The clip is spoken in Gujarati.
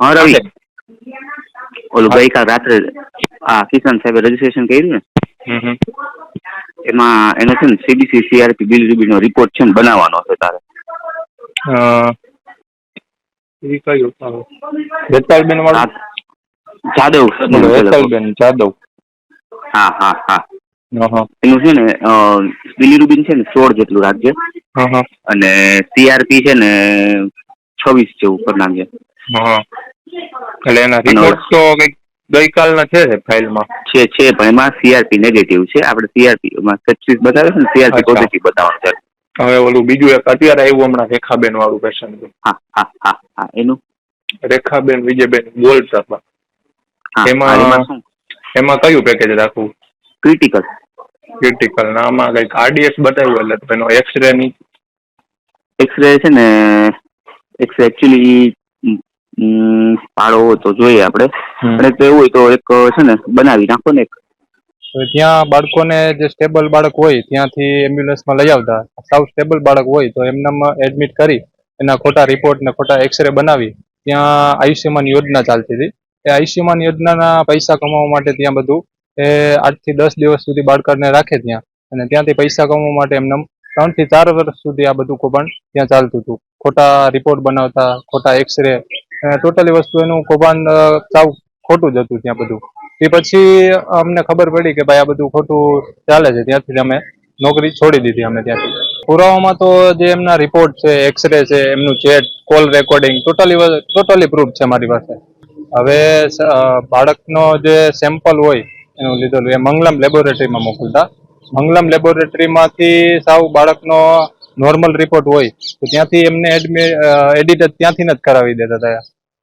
હા રવિ. ઓલું ગઈકાલ રાત્રે આ કિશન સાહેબે રજીસ્ટ્રેશન કર્યું ને. એમાં એનો છે ને સીબીસી સીઆરપી બિલ રીબીનો રિપોર્ટ છે ને બનાવવાનો છે તારે. કયું વાળું? જાદવ. જાદવ. હા હા હા. એનું છે ને બિલીરુબિન છે ને સોળ જેટલું રાખજે. અને સીઆરપી છે ને છવ્વીસ જેવું કરી નાખજે. હં. એટલે એના રિપોર્ટ તો કંઈક ગઈકાલના છે ફાઇલમાં છે છે પણ એમાં સીઆરપી નેગેટિવ છે. આપણે સીઆરપી એમાં સચીસ બતાવે છે ને સીઆરપી. પોઝિટિવ બતાવવાનું છે. હવે ઓલું બીજું એક અત્યારે આવ્યું હમણાં રેખાબેન વાળું પેશન્ટ હા હા હા હા એનું? રેખાબેન વિજયબેન ગોલ્ડ સભા એમાં- એમાં એમાં કયું પેકેજ રાખવું? ક્રિટિકલ ક્રિટિકલ ના આમાં કંઈક આરડીએસ બતાવ્યું એટલે એનો એક્સરે ની એક્સરે છે ને એક્સરે એકચ્યુઅલી પાડો તો જોઈએ આપણે. અને તો એવું હોય તો એક છે ને બનાવી નાખો ને એક. ત્યાં બાળકોને જે સ્ટેબલ બાળક હોય ત્યાંથી એમ્બ્યુલન્સમાં લઈ આવતા. સાવ સ્ટેબલ બાળક હોય તો એમનામાં એડમિટ કરી એના ખોટા રિપોર્ટ ને ખોટા એક્સરે બનાવી ત્યાં આયુષ્યમાન યોજના ચાલતી હતી. એ આયુષ્યમાન યોજનાના પૈસા કમાવા માટે ત્યાં બધું એ આઠથી દસ દિવસ સુધી બાળકને રાખે ત્યાં. અને ત્યાંથી પૈસા કમાવા માટે એમને ત્રણથી ચાર વર્ષ સુધી આ બધું કૌભાંડ ત્યાં ચાલતું હતું. ખોટા રિપોર્ટ બનાવતા ખોટા એક્સરે ટોટલી વસ્તુ એનું કૌભાંડ સાવ ખોટું જ હતું ત્યાં બધું. એ પછી અમને ખબર પડી કે ભાઈ આ બધું ખોટું ચાલે છે. ત્યાંથી અમે નોકરી છોડી દીધી અમે ત્યાંથી. પુરાવામાં તો જે એમના રિપોર્ટ છે એક્સરે છે, એમનું chat call recording totally totally proof છે મારી પાસે. હવે બાળકનો જે સેમ્પલ હોય, એનું લીધેલું, એ મંગલમ લેબોરેટરીમાં મોકલતા. મંગલમ લેબોરેટરીમાંથી સાવ બાળકનો નોર્મલ રિપોર્ટ હોય તો ત્યાંથી એમને એડિટ ત્યાંથી જ કરાવી દેતા હતા.